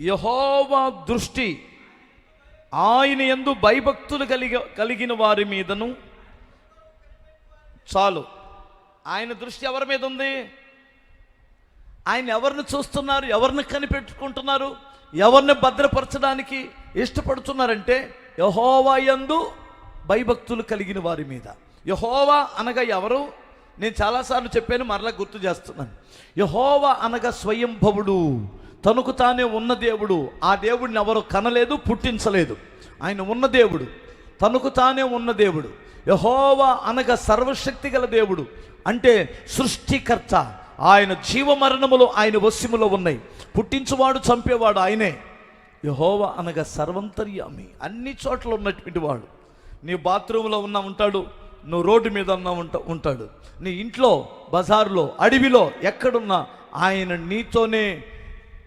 యహోవా దృష్టి ఆయన ఎందు భయభక్తులు కలిగ కలిగిన వారి మీదను. చాలు. ఆయన దృష్టి ఎవరి మీద ఉంది? ఆయన ఎవరిని చూస్తున్నారు? ఎవరిని కనిపెట్టుకుంటున్నారు? ఎవరిని భద్రపరచడానికి ఇష్టపడుతున్నారంటే యహోవా యందు భయభక్తులు కలిగిన వారి మీద. యహోవా అనగా ఎవరు? నేను చాలాసార్లు చెప్పాను మరలా గుర్తు చేస్తున్నాను. యహోవా అనగా స్వయంభవుడు. తనకు తానే ఉన్న దేవుడు. ఆ దేవుడిని ఎవరు కనలేదు పుట్టించలేదు. ఆయన ఉన్న దేవుడు. తనకు తానే ఉన్న దేవుడు. యహోవా అనగా సర్వశక్తి గల దేవుడు. అంటే సృష్టికర్త. ఆయన జీవమరణములు ఆయన వశ్యములో ఉన్నాయి పుట్టించువాడు చంపేవాడు ఆయనే. యహోవ అనగా సర్వంతర్యామి. అన్ని చోట్ల ఉన్నటువంటి వాడు. నీ బాత్రూంలో ఉన్నా ఉంటాడు నువ్వు రోడ్డు మీద ఉన్నా ఉంటా ఉంటాడు. నీ ఇంట్లో బజారులో అడవిలో ఎక్కడున్నా ఆయన నీతోనే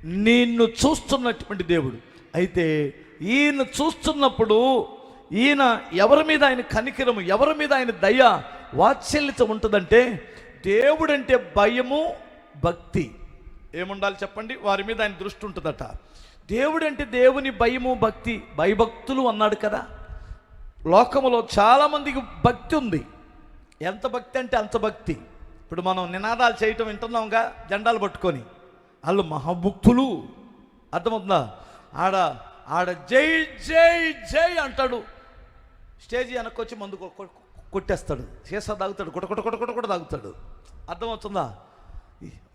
నిన్ను చూస్తున్నటువంటి దేవుడు. అయితే ఈయన చూస్తున్నప్పుడు ఈయన ఎవరి మీద ఆయన కనికిరము ఎవరి మీద ఆయన దయ వాత్సల్యత ఉంటుందంటే దేవుడంటే భయము భక్తి. ఏముండాలి చెప్పండి? వారి మీద ఆయన దృష్టి ఉంటుందట. దేవుడంటే దేవుని భయము భక్తి. భయభక్తులు అన్నాడు కదా. లోకములో చాలామందికి భక్తి ఉంది. ఎంత భక్తి అంటే అంత భక్తి. ఇప్పుడు మనం నినాదాలు చేయటం వింటున్నాంగా జెండాలు పట్టుకొని. వాళ్ళు మహాభక్తులు అర్థమవుతుందా? ఆడ ఆడ జై జై జై అంటాడు. స్టేజ్ వెనక్కొచ్చి మందు కొ- కొ- కొట్టేస్తాడు. సీసా తాగుతాడు కొట్ట కుట కొట్ట కూడా తాగుతాడు. అర్థమవుతుందా?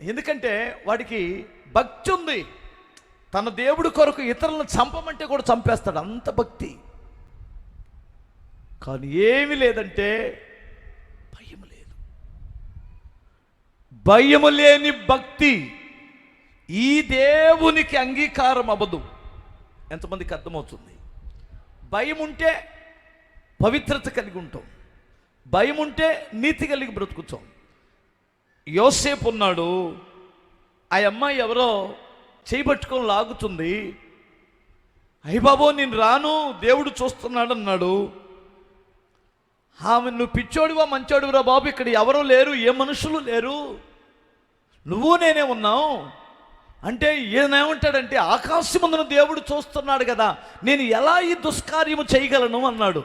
ఎందుకంటే వాడికి భక్తి ఉంది. తన దేవుడి కొరకు ఇతరులను చంపమంటే కూడా చంపేస్తాడు అంత భక్తి. కానీ ఏమి లేదంటే భయం లేదు. భయము లేని భక్తి. ఈ దేవునికి అంగీకారం అవ్వదు. ఎంతమందికి అర్థమవుతుంది? భయం ఉంటే పవిత్రత కలిగి ఉంటాం. భయం ఉంటే నీతి కలిగి బ్రతుకుతాం. యోసేపు ఉన్నాడు. ఆ అమ్మాయి ఎవరో చేయబట్టుకొని లాగుతుంది. అయ్య బాబో నేను రాను దేవుడు చూస్తున్నాడు అన్నాడు ఆమె నువ్వు పిచ్చోడివా మంచోడివరా బాబు? ఇక్కడ ఎవరూ లేరు ఏ మనుషులు లేరు? నువ్వు నేనే ఉన్నావు. అంటే ఈయనేమంటాడంటే ఆకాశమందున దేవుడు చూస్తున్నాడు కదా నేను ఎలా ఈ దుష్కార్యము చేయగలను? అన్నాడు.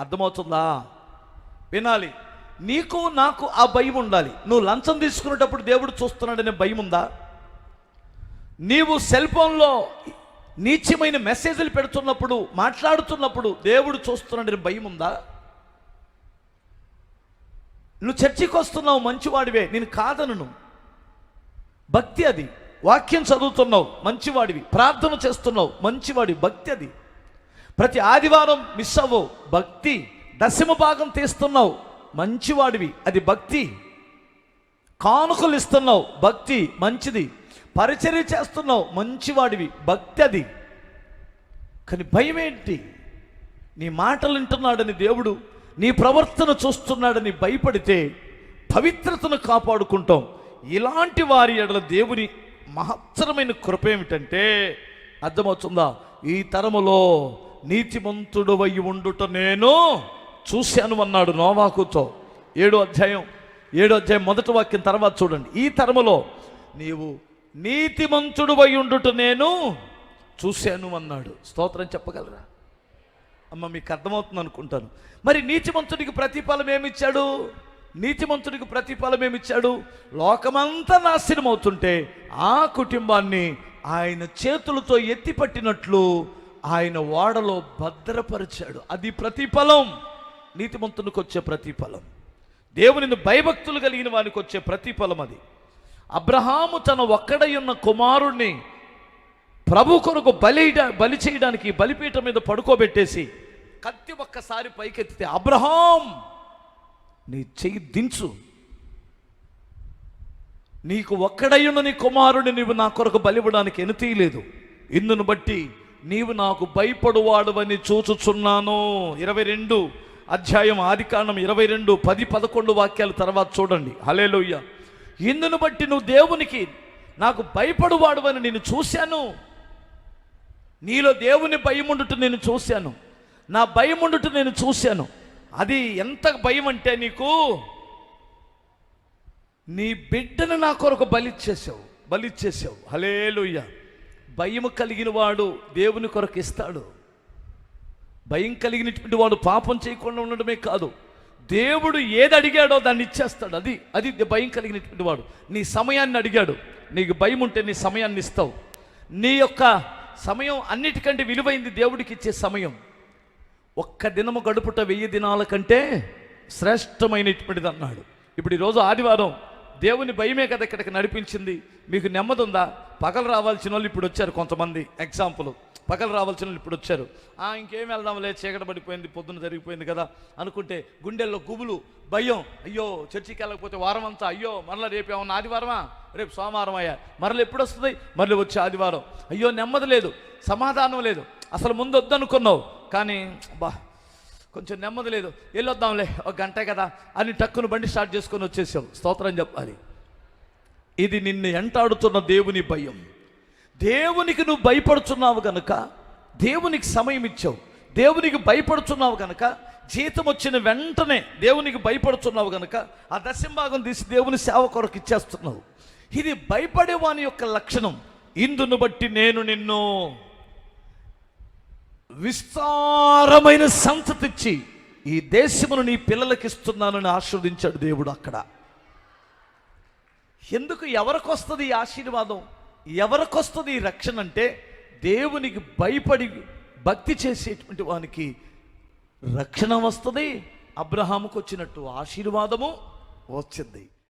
అర్థమవుతుందా? వినాలి. నీకు నాకు ఆ భయం ఉండాలి నువ్వు లంచం తీసుకునేటప్పుడు దేవుడు చూస్తున్నాడనే భయం ఉందా నీవు సెల్ ఫోన్లో నీచమైన మెసేజ్లు పెడుతున్నప్పుడు మాట్లాడుతున్నప్పుడు దేవుడు చూస్తున్నాడని భయం ఉందా నువ్వు చర్చికి వస్తున్నావు మంచివాడివే నేను కాదను భక్తి అది. వాక్యం చదువుతున్నావు మంచివాడివి. ప్రార్థన చేస్తున్నావు మంచివాడి భక్తి అది. ప్రతి ఆదివారం మిస్ అవ్వవు. భక్తి దశమ భాగం తీస్తున్నావు మంచివాడివి. అది భక్తి. కానుకలు ఇస్తున్నావు భక్తి మంచిది. పరిచర్య చేస్తున్నావు మంచివాడివి. భక్తి అది. కానీ భయం ఏంటి? నీ మాటలు వింటున్నాడని దేవుడు నీ ప్రవర్తన చూస్తున్నాడని భయపడితే పవిత్రతను కాపాడుకుంటాం. ఇలాంటి వారి ఎడల దేవుని మహత్తరమైన కృప ఏమిటంటే అర్థమవుతుందా? ఈ తరములో నీతిమంతుడు అయి ఉండుట నేను చూశాను అన్నాడు నోవాకుతో. ఏడో అధ్యాయం ఏడో అధ్యాయం మొదటి వాక్యం తర్వాత చూడండి. ఈ తరములో నీవు నీతిమంతుడు అయి ఉండుట నేను చూశాను అన్నాడు. స్తోత్రం చెప్పగలరా? అమ్మ మీకు అర్థమవుతుంది అనుకుంటాను మరి నీతిమంతుడికి ప్రతిఫలం ఏమిచ్చాడు? నీతిమంతుడికి ప్రతిఫలం ఏమిచ్చాడు? లోకమంతా నాశనం అవుతుంటే ఆ కుటుంబాన్ని ఆయన చేతులతో ఎత్తిపట్టినట్లు ఆయన ఓడలో భద్రపరిచాడు. అది ప్రతిఫలం. నీతిమంతునికి వచ్చే ప్రతిఫలం. దేవునిని భయభక్తులు కలిగిన వానికి వచ్చే ప్రతిఫలం అది. అబ్రహాము తన ఒక్కడయున్న కుమారుణ్ణి ప్రభు కొరకు బలి బలి చేయడానికి బలిపీఠం మీద పడుకోబెట్టేసి కత్తి ఒక్కసారి పైకెత్తితే అబ్రహాం నీ చెయ్యి దించు. నీకు ఒక్కడయ్యున్న నీ కుమారుడు నీవు నా కొరకు బలివ్వడానికి ఎనుతీయలేదు ఇందును బట్టి నీవు నాకు భయపడువాడువని చూచుచున్నాను. ఇరవై రెండు అధ్యాయం ఆదికాండం ఇరవై రెండు పది పదకొండు వాక్యాల తర్వాత చూడండి. హలేలోయ్య ఇందును బట్టి నువ్వు దేవునికి నాకు భయపడువాడువని నేను చూశాను. నీలో దేవుని భయముండుట నేను చూశాను. నా భయముండుట నేను చూశాను. అది ఎంత భయం అంటే నీకు నీ బిడ్డను నా కొరకు బలిచ్చేసావు బలిచ్చేసావు. హలేలుయ్య భయం కలిగిన వాడు దేవుని కొరకు ఇస్తాడు. భయం కలిగినటువంటి వాడు పాపం చేయకుండా ఉండడమే కాదు. దేవుడు ఏది అడిగాడో దాన్ని ఇచ్చేస్తాడు. అది అది భయం కలిగినటువంటి వాడు. నీ సమయాన్ని అడిగాడు. నీకు భయం ఉంటే నీ సమయాన్ని ఇస్తావు. నీ యొక్క సమయం అన్నిటికంటే విలువైంది దేవుడికి ఇచ్చే సమయం. ఒక్క దినము గడుపుట వెయ్యి దినాల కంటే శ్రేష్టమైనటువంటిది అన్నాడు. ఇప్పుడు ఈరోజు ఆదివారం దేవుని భయమే కదా ఇక్కడికి నడిపించింది. మీకు నెమ్మది ఉందా? పగలు రావాల్సిన వాళ్ళు ఇప్పుడు వచ్చారు కొంతమంది. ఎగ్జాంపుల్ పగలు రావాల్సిన వాళ్ళు ఇప్పుడు వచ్చారు. ఆ ఇంకేం వెళ్దాంలే చీకట పడిపోయింది పొద్దున జరిగిపోయింది కదా అనుకుంటే గుండెల్లో గుబులు భయం. అయ్యో చర్చికి వెళ్ళకపోతే వారం అంతా అయ్యో మరలా రేపు ఏమన్నా ఆదివారమా? రేపు సోమవారం అయ్యా. మరలు ఎప్పుడు వస్తుంది? మరలు వచ్చే ఆదివారం. అయ్యో నెమ్మది లేదు సమాధానం లేదు. అసలు ముందు వద్దనుకున్నావు. కానీ బా కొంచెం నెమ్మది లేదు. వెళ్ళొద్దాంలే ఒక గంటే కదా. అని టక్కును బండి స్టార్ట్ చేసుకొని వచ్చేసావు స్తోత్రం చెప్పాలి. ఇది నిన్ను ఎంటాడుతున్న దేవుని భయం. దేవునికి నువ్వు భయపడుతున్నావు కనుక దేవునికి సమయం ఇచ్చావు. దేవునికి భయపడుతున్నావు కనుక జీతం వచ్చిన వెంటనే దేవునికి భయపడుతున్నావు కనుక ఆ దశంభాగం తీసి దేవుని సేవ కొరకు ఇచ్చేస్తున్నావు. ఇది భయపడేవాని యొక్క లక్షణం. ఇందును బట్టి నేను నిన్ను విస్తారమైన సంతతిచ్చి ఈ దేశమును నీ పిల్లలకి ఇస్తున్నానని ఆశీర్వదించాడు దేవుడు అక్కడ. ఎందుకు ఎవరికొస్తుంది ఈ ఆశీర్వాదం? ఎవరికొస్తుంది ఈ రక్షణ అంటే దేవునికి భయపడి భక్తి చేసేటువంటి వానికి రక్షణ వస్తుంది అబ్రహాముకు వచ్చినట్టు ఆశీర్వాదము వచ్చింది.